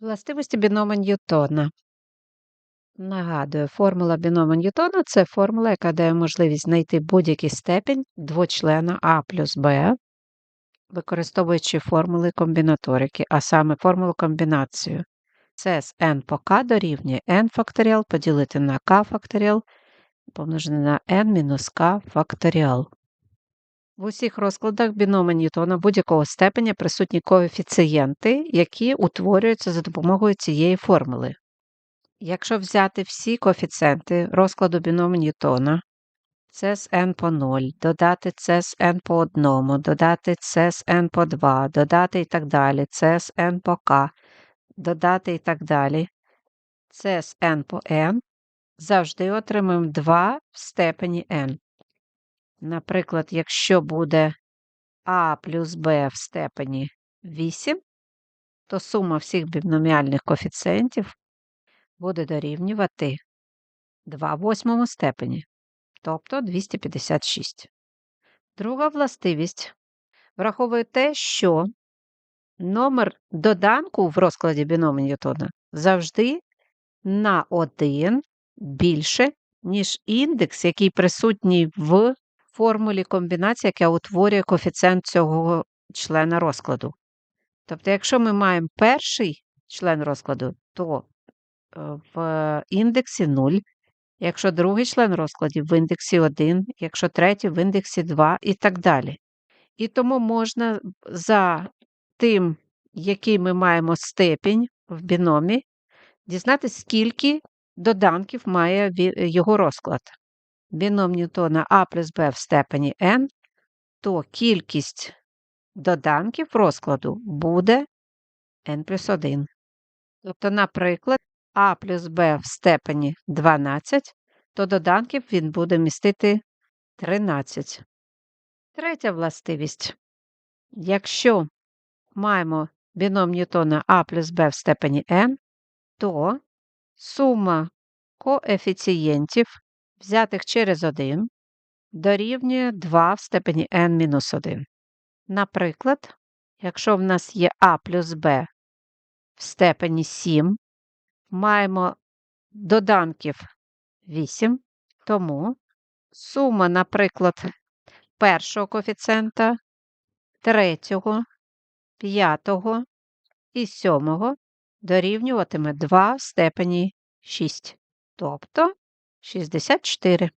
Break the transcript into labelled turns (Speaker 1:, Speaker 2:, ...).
Speaker 1: Властивості бінома Ньютона. Нагадую, формула бінома Ньютона це формула, яка дає можливість знайти будь-який степінь двочлена А плюс Б, використовуючи формули комбінаторики, а саме формулу комбінацію. Це з n по k дорівнює n факторіал поділити на k факторіал помножене на n мінус k факторіал. В усіх розкладах бінома Ньютона будь-якого степеня присутні коефіцієнти, які утворюються за допомогою цієї формули. Якщо взяти всі коефіцієнти розкладу біному Ньютона, це з n по 0, додати це з n по 1, додати це з n по 2, додати і так далі, це з n по k, додати і так далі, це з n по n, завжди отримаємо 2 в степені n. Наприклад, якщо буде а плюс b в степені 8, то сума всіх біноміальних коефіцієнтів буде дорівнювати 2 в восьмому степені, тобто 256. Друга властивість враховує те, що номер доданку в розкладі біному Ньютона завжди на 1 більше, ніж індекс, який присутній в формулі комбінації, яка утворює коефіцієнт цього члена розкладу. Тобто, якщо ми маємо перший член розкладу, то е, в індексі 0, якщо другий член розкладу в індексі 1, якщо третій в індексі 2 і так далі. І тому можна за тим, який ми маємо степінь в біномі, дізнатися, скільки доданків має його розклад біном Ньютона А плюс Б в степені n, то кількість доданків розкладу буде n плюс 1. Тобто, наприклад, А плюс Б в степені 12, то доданків він буде містити 13. Третя властивість. Якщо маємо біном Ньютона А плюс Б в степені n, то сума коефіцієнтів взятих через 1 дорівнює 2 в степені n-1. Наприклад, якщо в нас є а плюс b в степені 7, маємо доданків 8, тому сума, наприклад, першого коефіцієнта, третього, п'ятого і сьомого дорівнюватиме 2 в степені 6, тобто 64.